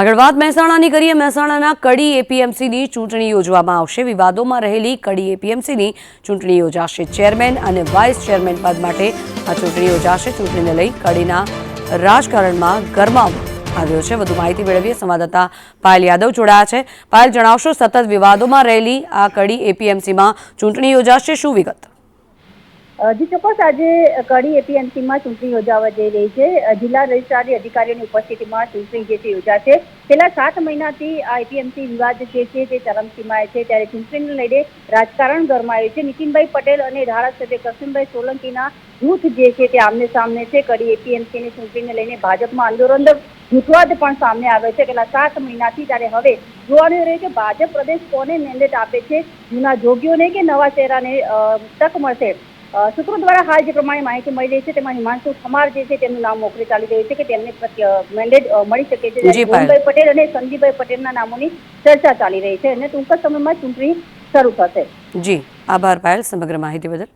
આગળ વાત મહેસાણાની કરીએ. મહેસાણાના કડી એપીએમસીની ચૂંટણી યોજવામાં આવશે. વિવાદોમાં રહેલી કડી એપીએમસીની ચૂંટણી યોજાશે. ચેરમેન અને વાઇસ ચેરમેન પદ માટે આ ચૂંટણી યોજાશે. ચૂંટણીને લઈ કડીના રાજકારણમાં ગરમાવો આવ્યો છે. વધુ માહિતી મેળવીએ. સંવાદદાતા પાયલ યાદવ જોડાયા છે. પાયલ, જણાવશો સતત વિવાદોમાં રહેલી આ કડી એપીએમસીમાં ચૂંટણી યોજાશે. શું વિગત? જી, ચોક્કસ આજે કડી એપીએમસીમાં ચૂંટણી યોજાવા જઈ રહી છે. જિલ્લા રજિસ્ટ્રારની અધિકારીઓની ઉપસ્થિતિમાં ચૂંટણી જે છે યોજાશે. છેલ્લા સાત મહિનાથી આ એપીએમસી વિવાદ જે છે તે ચરમસીમાએ છે. ત્યારે ચૂંટણીને લઈને રાજકારણ ગરમાયું છે. નીતિનભાઈ પટેલ અને ધારાસભ્ય કરશનભાઈ સોલંકીના જૂથ જે છે તે આમને સામને છે. કડી એપીએમસીની ચૂંટણીને લઈને ભાજપમાં આંદોલન જૂથવાદ પણ સામે આવે છે. કેટલા સાત મહિનાથી ત્યારે હવે જોવાનું રહ્યું કે ભાજપ પ્રદેશ કોને મેન્ડેટ આપે છે? જૂના જોગીઓને કે નવા ચહેરાને તક મળશે? સૂત્રો દ્વારા હાલ જે પ્રમાણે માહિતી મળી રહી છે તેમાં હિમાંશુ ખમાર જે છે તેમનું નામ મોકલી ચાલી રહ્યું છે કે તેમને મેન્ડેટ મળી શકે છે. ભૂમભાઈ પટેલ અને સંદીપભાઈ પટેલના નામોની ચર્ચા ચાલી રહી છે અને ટૂંક સમયમાં ચૂંટણી શરૂ થશે. જી આભાર પાયલ સમગ્ર માહિતી બદલ.